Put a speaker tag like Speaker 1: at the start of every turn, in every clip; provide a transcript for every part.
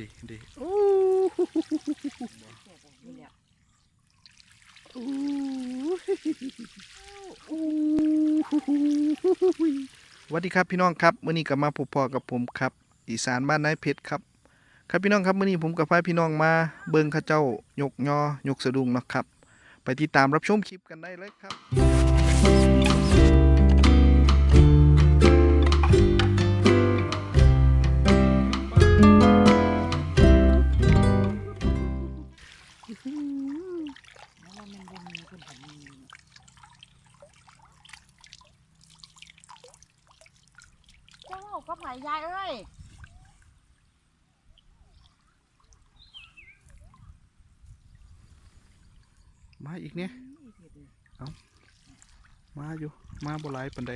Speaker 1: ดีดีโอ้สวัสดีครับพี่น้องครับมื้อนี้ก็มาพบพอกับผมครับ อีสานบ้านนายเพชรครับ ครับพี่น้องครับมื้อนี้ผมกับพาพี่น้องมาเบิงข้าเจ้ายกยอยกสะดุ้งนะครับ ไปติดตามรับชมคลิปกันได้เลยครับ
Speaker 2: ยายเอ้ย
Speaker 1: มาอีกเนี่ยเอามาอยู่ มาบ่หลายปานใด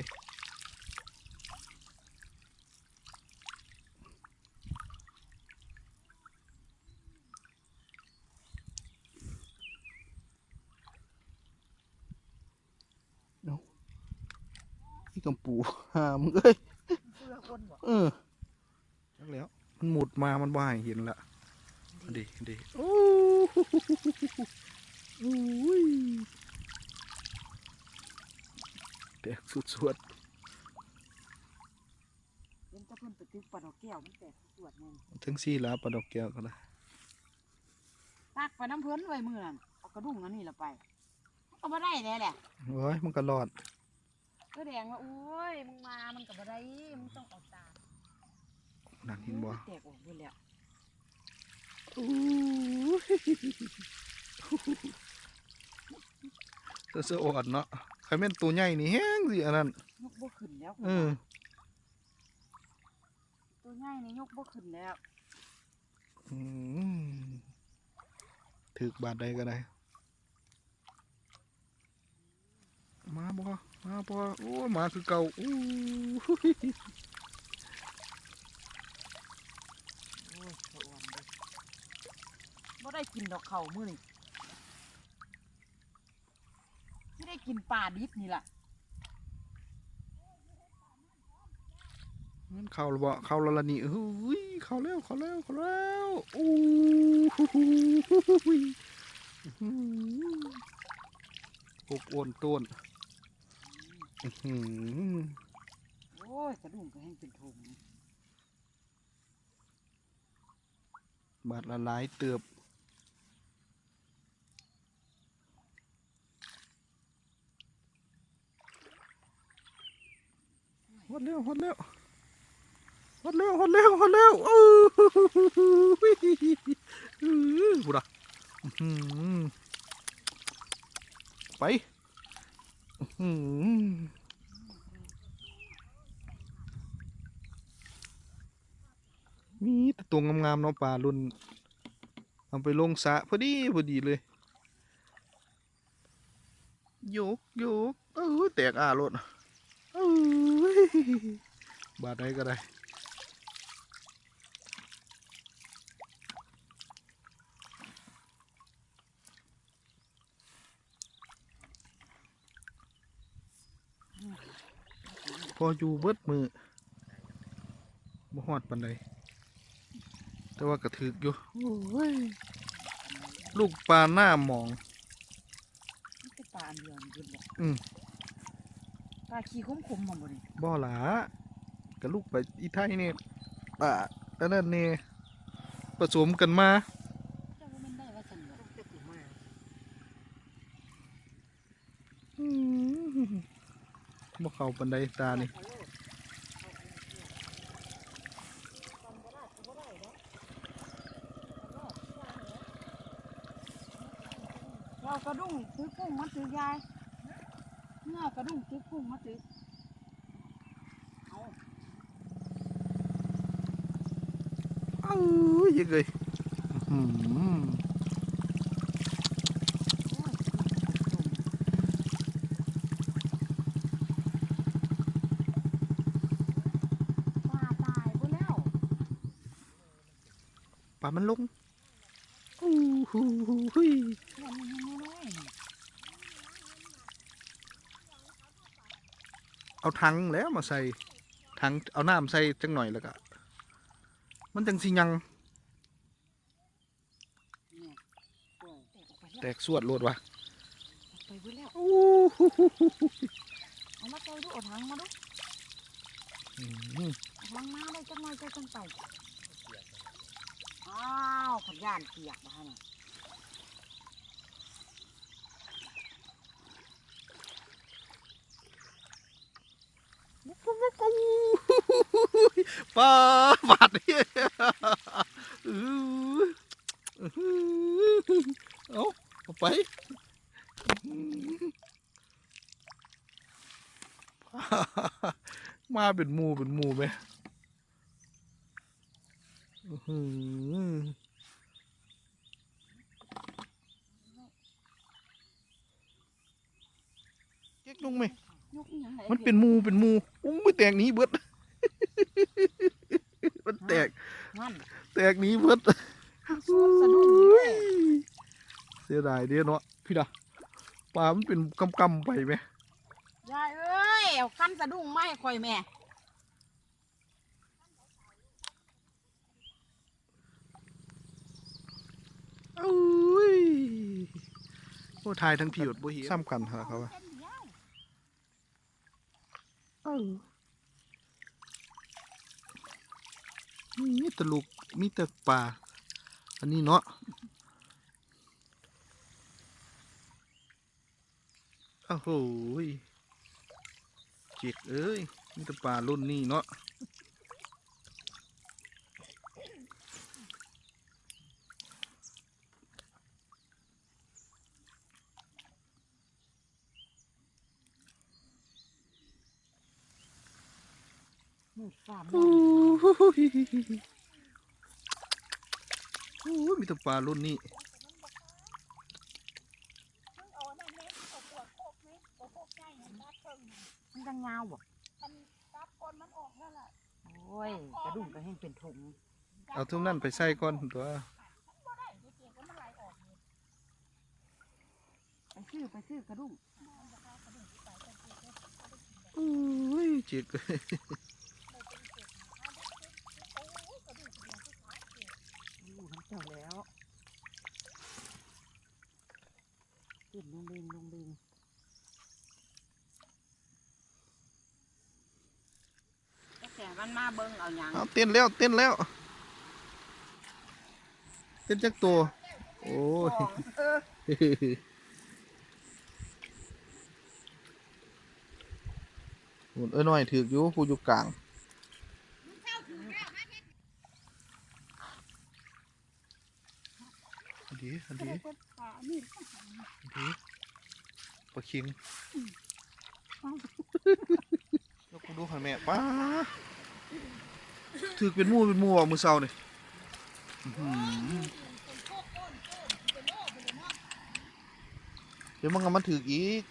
Speaker 1: เอานี่กำปูหามึงเอ้ย
Speaker 2: คนบอก
Speaker 1: เออจักแล้ว มันหมุดมามันบ่ให้เห็นละดีดีโอ้โหอุ้ยแตกสุดสวด
Speaker 2: เป็นเจ้าเพิ่นไปตึกปลาดอกแก้วมันแตกสวดแน่น
Speaker 1: ทั้งสี่ลาปลาดอกแก้วก็ได้
Speaker 2: ตากไปน้ำเพิ่นไว้มือนั่นเอากระดุงอันนี้ละไปมันก็บ่ได้แน่แหละ
Speaker 1: โอ้ยมันก็รอด
Speaker 2: ก็แดงว่าโอ้ยมึงมามันก็บ่ได้มึงต้องเออกตา
Speaker 1: หนักเห็นบ่
Speaker 2: แตกออกไปแล้ว
Speaker 1: เสื้อเสื้ออดเนาะใครแม่นตัวใหญ่นี่แห้งสิอันนั้น
Speaker 2: ยกบ่ขึ้นแล้ว
Speaker 1: เออ
Speaker 2: ตัวใหญ่นี่ยกบ่ขึ้นแล้ว
Speaker 1: อืมถึกบาดใดก็ได้ มาบ่มาบ่โอ้ยมาคือเก่าอู้หูย
Speaker 2: โอ้ยสะอ่อนเลยบ่ได้กินดอกเข่ามื้อนี่ไม่ได้กินปลาดิบนี่ล่ะ
Speaker 1: มันเข้าแล้วบ่เข้าแล้วล่ะนี่อุ้ยเข้าแล้วเข้าแล้วเข้าแล้วอู้หูหูหูยอื้อหืออบอ้วนต้นอื้อหือ
Speaker 2: โอ้ยกระดุงก็แห้งเป็นถุง
Speaker 1: บาดละลายเติบฮอดเร็วฮอดเร็วฮอดเร็วฮอดเร็วฮอดเร็วอู้หูอื้อบุระอื้อหือไป อื้อหือ มีแต่ตัวงามๆเนาะปลารุ่นเอาไปลงสะพอดีพอดีเลยโยกโยกเออแตกอ่ารถเอ้ยบาดใดก็ได้พออยู่เบิดมือบ่ฮอดปานใด แต่ว่ากระถึกอยู่โอ้ยลูกปลาหน้าหมอง
Speaker 2: มันเป็นปลาอันเดียวนี่เพิ่นบอก
Speaker 1: อืม
Speaker 2: ปลาขี้คุ้มๆมันบ่นี่
Speaker 1: บ่หลากับลูกไปอีไทยเนี่ยปลาอันนั้นเนี่ยผสมกันมา
Speaker 2: เจ้าว่ามันได้ว่าซั่นบ่ต้องเต็มมา
Speaker 1: อืมบ่เข้าปานใดตานี่
Speaker 2: เรากระดุงซื้อกุ้งมาซื้อยายเงากระดุงซื้อกุ้งมาซื้อเอา
Speaker 1: เอ้ยยังไงอื้อหือ
Speaker 2: โอ้ยปลาตายไปแล้ว
Speaker 1: ปลามันลงอู้หูหุย เอาถังแล้วมาใส่ถังเอาน้ำใส่จังหน่อยแล้วก็มันจังสิยังแตกสวดโลดวะ
Speaker 2: ไปเว้ยแล้ว
Speaker 1: อู้หูหูหูหู
Speaker 2: เอามาใส่ดูเอาถังมาดู
Speaker 1: อืม
Speaker 2: เอาถังมาได้จังหน่อยใส่จังไปอ้าวขยานเปียกมาฮะเนี่ย
Speaker 1: ป้าบาดเนี่ยเอาเอาไปมาเป็นมูเป็นมูไหมเจ๊กลงไหม
Speaker 2: ยกอีหยังไห
Speaker 1: มันเป็นหมูเป็นหมูอุ้ยแตกหนี้เบิด มันแตก
Speaker 2: นั่น
Speaker 1: แตกหนี้เบิด
Speaker 2: สะดุ้งเลย
Speaker 1: เสียดายเด้เนาะพี่ดาปลามันเป็นกำกำๆไปไหม
Speaker 2: ยายเอ้ยเอาคันสะดุ้งมาให้ข่อยแม่
Speaker 1: อุ้ยโอ้ทายทั้งพี่อดบ่เห็นซ้ำกันหาเขาว่า มีแต่ลูกมีแต่ปลาอันนี้เนาะโอ้โหยเจิตเอ้ยมีแต่ปลารุ่นนี้เนาะ
Speaker 2: มืดฟ้า
Speaker 1: โอ้
Speaker 2: มืด
Speaker 1: ยโอ้ยมีแต่ปลารุ่นนี้
Speaker 2: มันจะงาวบ่โอ้ยกระดุ้งก็เห็นเป็นถุง
Speaker 1: เอาทุกนั่นไปใส่ก่อนตัว
Speaker 2: ไปซื้อไปซื้อกระดุ้ง
Speaker 1: โอ้ยจิก
Speaker 2: อยู่น้ำเจ้าแล้วติดลงเบงลงเบงแต่มันมา
Speaker 1: เอาเต้นแล้วเต้นแล้ว เต้นจักตัว โอ้ย
Speaker 2: เออ
Speaker 1: หมุนเอ้ยน้อยถืออยู่ผู้อยู่กลางดีดีดีปลาคิงยกกูดูหันแม่ป้า ถือกเป็นหมูเป็นหมูอะมือเศร้านี่อื้อหือเดี๋ยวมันก็มันถือกอีก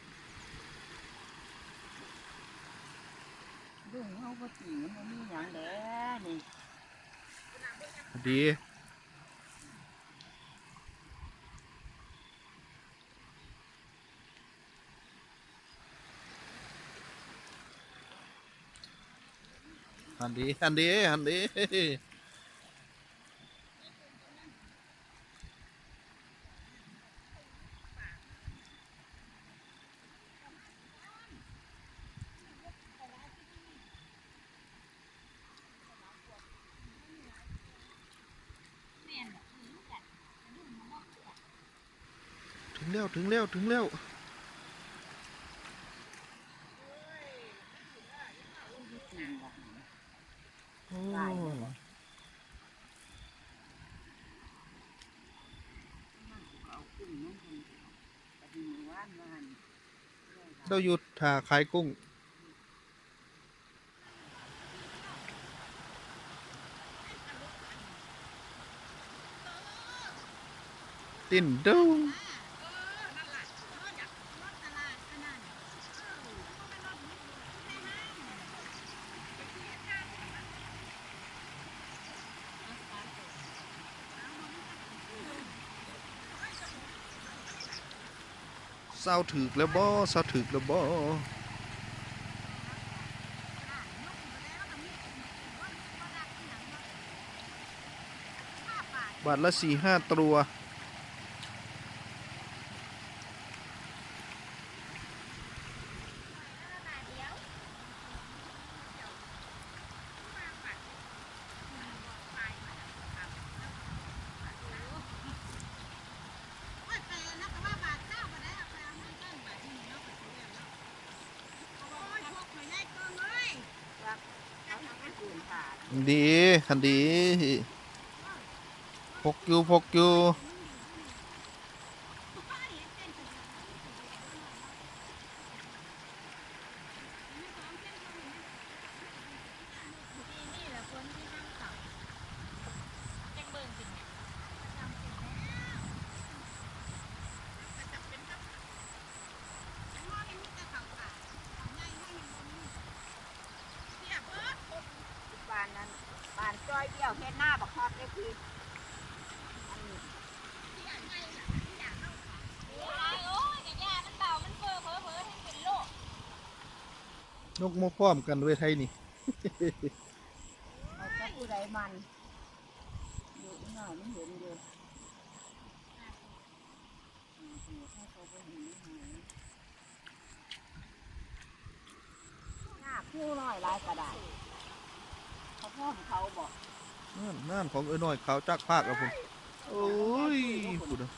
Speaker 2: ดุ้งเฮาบ่ตีมันบ่มีหยังแหล้นี่
Speaker 1: อันดี อันดีอันดีอันดี ถึงแล้วถึงแล้วถึงแล้ว
Speaker 2: ตีนบ่
Speaker 1: โอ้
Speaker 2: ได้แล้ว เอาขึ้นนั่นคนปฏิมือว่านมาหั่น
Speaker 1: เราหยุดถ่าขายกุ้ง ตินดู เศร้าถึกแล้วบ่เศร้าถึกแล้วบ่บาทละสี่ห้าตัว ดี คันดีพกอยู่พกอยู่
Speaker 2: บ้านนั้นบ้าน จ้อยเดียวเฮ็ดหน้าบักฮอดได้คืออันนี้
Speaker 1: นกมาพร้อมกันด้วยไทยนี่
Speaker 2: เอาจะผู้ใดมันอยู่อีหน่อยไม่เห็นอยู่อืมให้เขาไปเห็นหน่อยหน้าผู้น้อยหลายกระดาษเขาพ่อของเขาบอก
Speaker 1: นั่นนั่นของเอ้ยน้อยขาวจักภาคแล้วผมโอ้ยพูดอะ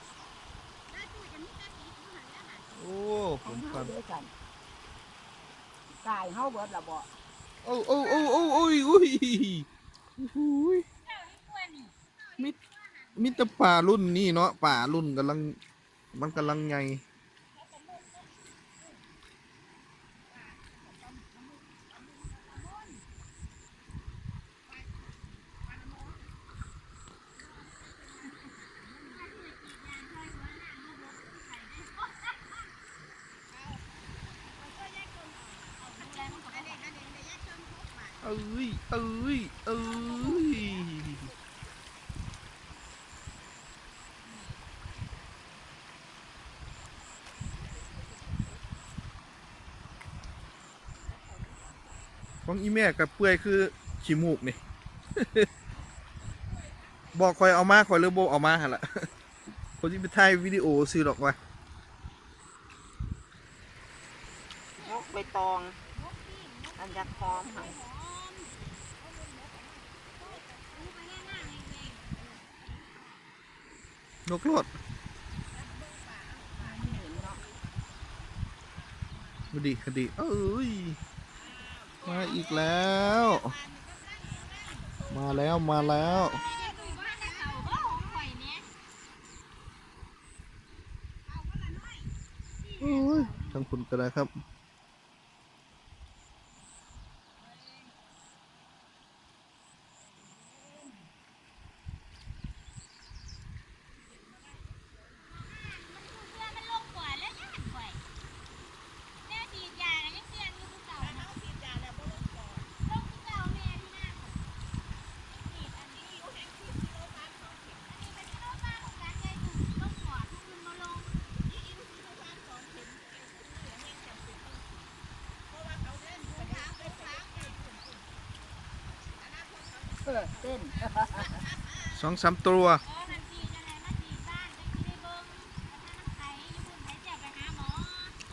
Speaker 1: โอ้ผ
Speaker 2: ของ
Speaker 1: ม
Speaker 2: เขา
Speaker 1: ฟัง
Speaker 2: ด้วยกันกายเขาเบิดละบอก
Speaker 1: โอ้โอ้โอ้โอ้โอ้ยอุ้ยอุ้ยมิมิตรป่ารุ่นนี้เนาะป่ารุ่นกำลังมันกำลังไง เอ้ยเอ้ยเอ้ยของอีแม่กับเปื่อยคือขี้มูกนี่ บอกคอยเอามาคอยเลือกโบเอามาหั่นละคนที่ไปถ่ายวิดีโอซื้อหรอกวะ
Speaker 2: นกใบตอง อันจะหอมค่ะ
Speaker 1: นกโลด
Speaker 2: ไม่เห็นเนา
Speaker 1: ดีคดีเอ้ย มาอีกแล้ว มาแล้วมาแล้วโอ้ยทั้งคุณก็ได้ครับ
Speaker 2: เออเต้น
Speaker 1: สองสามตัว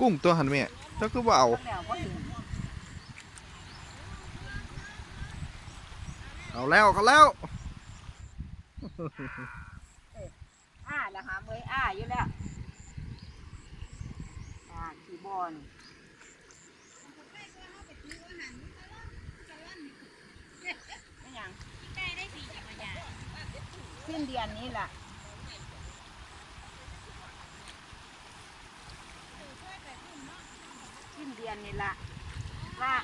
Speaker 1: กุ้งตัวหันแม่เจ้าก็ว่าเอา
Speaker 2: แล้วก็ถึง
Speaker 1: เอาแล้วเขาแล้ว
Speaker 2: อ้าแล้วหาเมยอ้าอยู่แล้วอ่าขี่บอลไม่หยัง สิ้นเดือนนี้ล่ะสิ้นเดือนนี่ล่ะว่า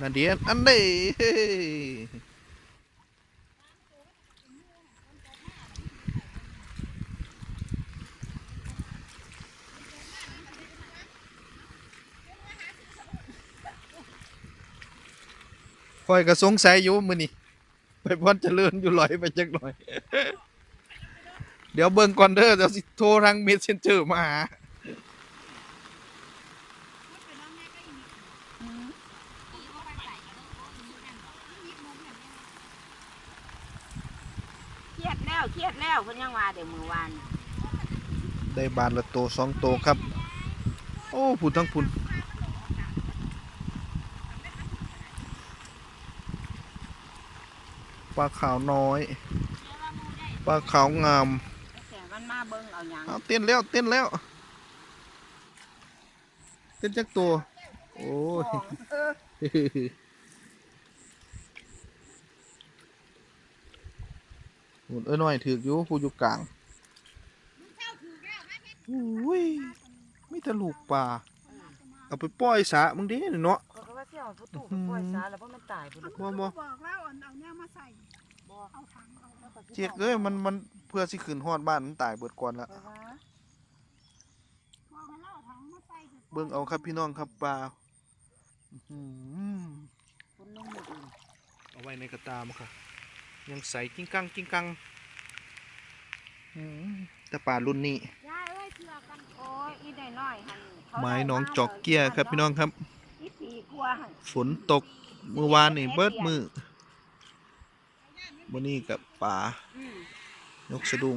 Speaker 1: นั่นเดียนอันนี้คอยก็สงสัยอยู่มือนี้ ไปพรเจริญอยู่ลอยไปจักหน่อย เดี๋ยวเบิ่งก่อนเด้อเดี๋ยวสิโทรทางเมสเซนเจอร์มาหา
Speaker 2: เครียดแล้วเครียดแล้วเพิ่นยังว่าเดี๋ยวมือวาน
Speaker 1: ได้บานละโตสองโตครับ โอ้ผุนทั้งผุน ปลาขาวน้อย ปลาขาวงาม
Speaker 2: มันมาเบิ่งเอาหยัง
Speaker 1: เอาเต้นแล้วเต้นแล้ว เต้นจักตัว โอ้ย
Speaker 2: หมุนเอ้ย
Speaker 1: หน่อยถืออยู่ผู้อยู่กลางอุ้ยไม่ตลูกป่า เอาไปปล่อยสะมึงดิเนาะ
Speaker 3: เขาก็ว่าสิเอาประตูไปปล่อยซะแล้วบ่มันตายพุ่น
Speaker 1: บ่บ่
Speaker 4: บอกแล้วเอาเอาเนี่ยมาใส่เอาถังเอา
Speaker 3: แล้วก็สิ
Speaker 1: เจ๊กเอ้ยมันมันเพื่อสิขึ้นฮอดบ้านมันตายเบิดก่อนละ
Speaker 3: ไปว่า
Speaker 4: บอกให้เราเอาถังมาใส่
Speaker 1: เบิ่งเอาครับพี่น้องครับปลาอื้อหือ
Speaker 3: คนลงหมดอื่น
Speaker 1: เอาไว้ในกระตามค่ะ ยังใสกิ้งกังกิ้งกังอื้อหือแต่ปลารุ่นนี้
Speaker 2: ยายเอ้ยเชื่อกันโอ้ยอีได้น้อยหั่นเขา
Speaker 1: ไม้หน้องจอกเกี้ยครับพี่น้องครับ
Speaker 2: อีปีก ลัวหั่น
Speaker 1: ฝนตกเมื่อวานนี่เบิดมือวันนี้กับป่า
Speaker 2: อืม
Speaker 1: นกสะดุ้ง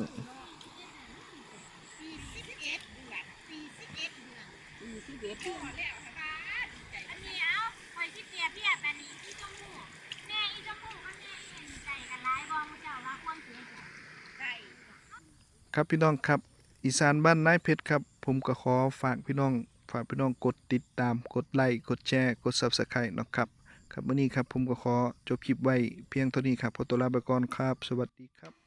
Speaker 2: อืมสิเบ็ด
Speaker 5: อันนี้เอาครับแม่เอ็นใจกันหลายบองค
Speaker 1: รับพี่น้องครับ อีสานบ้านนายเพชรครับ ผมก็ขอฝากพี่น้อง ฝากพี่น้องกดติดตาม กดไลค์ กดแชร์ กด Subscribe นะครับ ครับวันนี้ครับผมก็ขอจบคลิปไว้เพียงเท่านี้ครับขอตัวลาไปก่อนครับ สวัสดีครับ